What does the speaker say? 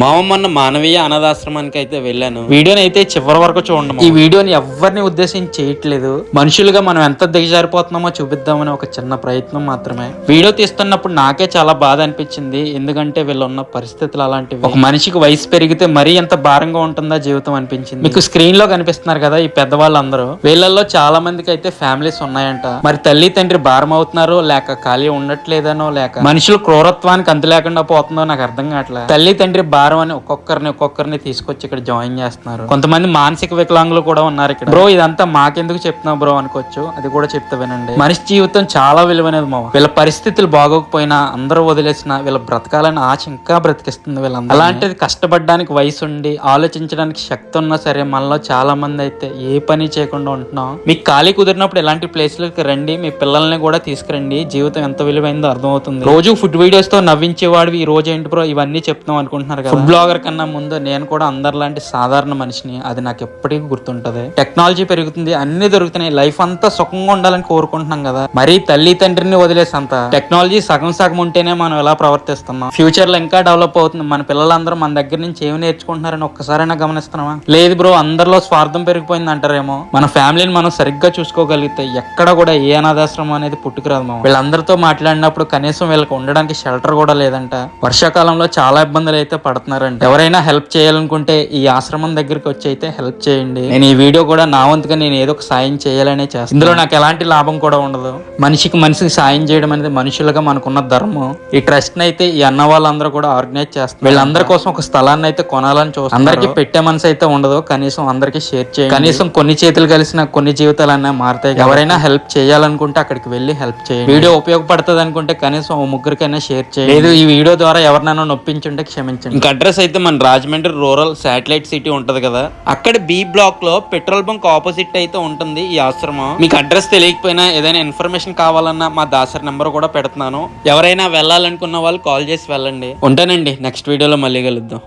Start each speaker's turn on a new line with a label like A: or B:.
A: మా మొన్న మానవీయ అనాథాశ్రమానికి అయితే వెళ్ళాను. వీడియోని అయితే చివరి వరకు చూడండి ఈ వీడియోని ఎవరిని ఉద్దేశించి చేయట్లేదు. మనుషులుగా మనం ఎంత దిగజారిపోతున్నామో చూపిద్దామని ఒక చిన్న ప్రయత్నం మాత్రమే. వీడియో తీస్తున్నప్పుడు నాకే చాలా బాధ అనిపించింది. ఎందుకంటే వీళ్ళు ఉన్న పరిస్థితులు అలాంటివి. ఒక మనిషికి వయసు పెరిగితే మరీ ఎంత భారంగా ఉంటుందా జీవితం అనిపించింది. మీకు స్క్రీన్లో కనిపిస్తున్నారు కదా ఈ పెద్దవాళ్ళందరూ. వీళ్ళల్లో చాలా మందికి అయితే ఫ్యామిలీస్ ఉన్నాయంట. మరి తల్లి తండ్రి భారం అవుతున్నారో లేక ఖాళీ ఉండట్లేదనో లేక మనుషులు క్రూరత్వానికి అంతు లేకుండా పోతుందో నాకు అర్థం కావట్లేదు తల్లి తండ్రి భారం అని ఒక్కొక్కరిని ఒక్కొక్కరిని తీసుకొచ్చి ఇక్కడ జాయిన్ చేస్తున్నారు. కొంతమంది మానసిక వికలాంగులు కూడా ఉన్నారు ఇక్కడ. బ్రో ఇదంతా మాకెందుకు చెప్తున్నావు బ్రో అనుకోవచ్చు. అది కూడా చెప్తా వినండి. మనిషి జీవితం చాలా విలువైనది మా వీళ్ళ పరిస్థితులు బాగోకపోయినా అందరూ వదిలేసిన వీళ్ళ బ్రతకాలని ఆశ ఇంకా బ్రతికిస్తుంది వీళ్ళందరూ అలాంటిది కష్టపడడానికి వయసు ఉండి ఆలోచించడానికి శక్తి ఉన్నా సరే మనలో చాలా మంది అయితే ఏ పని చేయకుండా ఉంటున్నాం. మీకు ఖాళీ కుదిరినప్పుడు ఇలాంటి ప్లేస్లకు రండి మీ పిల్లల్ని కూడా తీసుకురండి. జీవితం ఎంత విలువైందో అర్థమవుతుంది. రోజు ఫుడ్ వీడియోస్తో నవ్వించేవాడివి ఈ రోజు ఏంటి బ్రో? ఇవన్నీ చెప్తున్నాం అనుకుంటున్నారు కదా. ఫుడ్ బ్లాగర్ కన్నా ముందు నేను కూడా అందరిలాంటి సాధారణ మనిషిని అది నాకు ఎప్పటికీ గుర్తుంటది. టెక్నాలజీ పెరుగుతుంది అన్ని దొరుకుతున్నాయి లైఫ్ అంతా సుఖంగా ఉండాలని కోరుకుంటున్నాం కదా. మరీ తల్లి తండ్రిని వదిలేసంత టెక్నాలజీ సగం సగం ఉంటేనే మనం ఎలా ప్రవర్తిస్తున్నాం? ఫ్యూచర్లో ఇంకా డెవలప్ అవుతుంది మన పిల్లలందరూ మన దగ్గర నుంచి ఏమి నేర్చుకుంటున్నారని ఒక్కసారైనా గమనిస్తున్నామా లేదు బ్రో అందరిలో స్వార్థం పెరిగిపోయింది అంటారేమో. మన ఫ్యామిలీని మనం సరిగ్గా చూసుకోగలిగితే ఎక్కడ కూడా ఏ అనాథాశ్రమం అనేది పుట్టుకురాదు మామ. వీళ్ళందరితో మాట్లాడినప్పుడు కనీసం వీళ్ళకి ఉండడానికి షెల్టర్ కూడా లేదంట. వర్షాకాలంలో చాలా ఇబ్బందులు అయితే పడుతున్నారంట ఎవరైనా హెల్ప్ చేయాలనుకుంటే ఈ ఆశ్రమం దగ్గరికి వచ్చి అయితే హెల్ప్ చేయండి. నేను ఈ వీడియో కూడా నా వంతుగా నేను ఏదో ఒక సాయం చేయాలనే చేస్తాను. ఇందులో నాకు ఎలాంటి లాభం కూడా ఉండదు. మనిషికి మనిషికి సాయం చేయడం అనేది మనుషులుగా మనకున్న ధర్మం. ఈ ట్రస్ట్ అయితే ఈ అన్న వాళ్ళందరూ కూడా ఆర్గనైజ్ చేస్తారు వీళ్ళందరి కోసం ఒక స్థలాన్ని అయితే కొనాలని చూస్తారు అందరికి పెట్టే మనసు అయితే ఉండదు. కనీసం అందరికి షేర్ చేయండి. కనీసం కొన్ని చేతులు కలిసిన కొన్ని జీవితాలు అన్నా మారుతాయి ఎవరైనా హెల్ప్ చేయాలనుకుంటే అక్కడికి వెళ్ళి హెల్ప్ చేయండి. వీడియో ఉపయోగపడుతుంది అనుకుంటే కనీసం ఓ ముగ్గురికైనా షేర్ చేయండి. లేదు ఈ వీడియో ద్వారా ఎవరినైనా నొప్పించుంటే క్షమించండి. ఇంకా అడ్రస్ అయితే మన రాజమండ్రి రూరల్ శాటిలైట్ సిటీ ఉంటది కదా. అక్కడ బి బ్లాక్లో పెట్రోల్ బంక్ ఆపోజిట్ అయితే ఉంటుంది ఈ ఆశ్రమం. మీకు అడ్రస్ తెలియకపోయినా ఏదైనా ఇన్ఫర్మేషన్ కావాలన్నా మా దాసరి నెంబర్ కూడా పెడుతున్నాను. ఎవరైనా వెళ్ళాలనుకున్న వాళ్ళు కాల్ చేసి వెళ్ళండి. ఉంటానండి. నెక్స్ట్ వీడియోలో మళ్ళీ కలుద్దాం.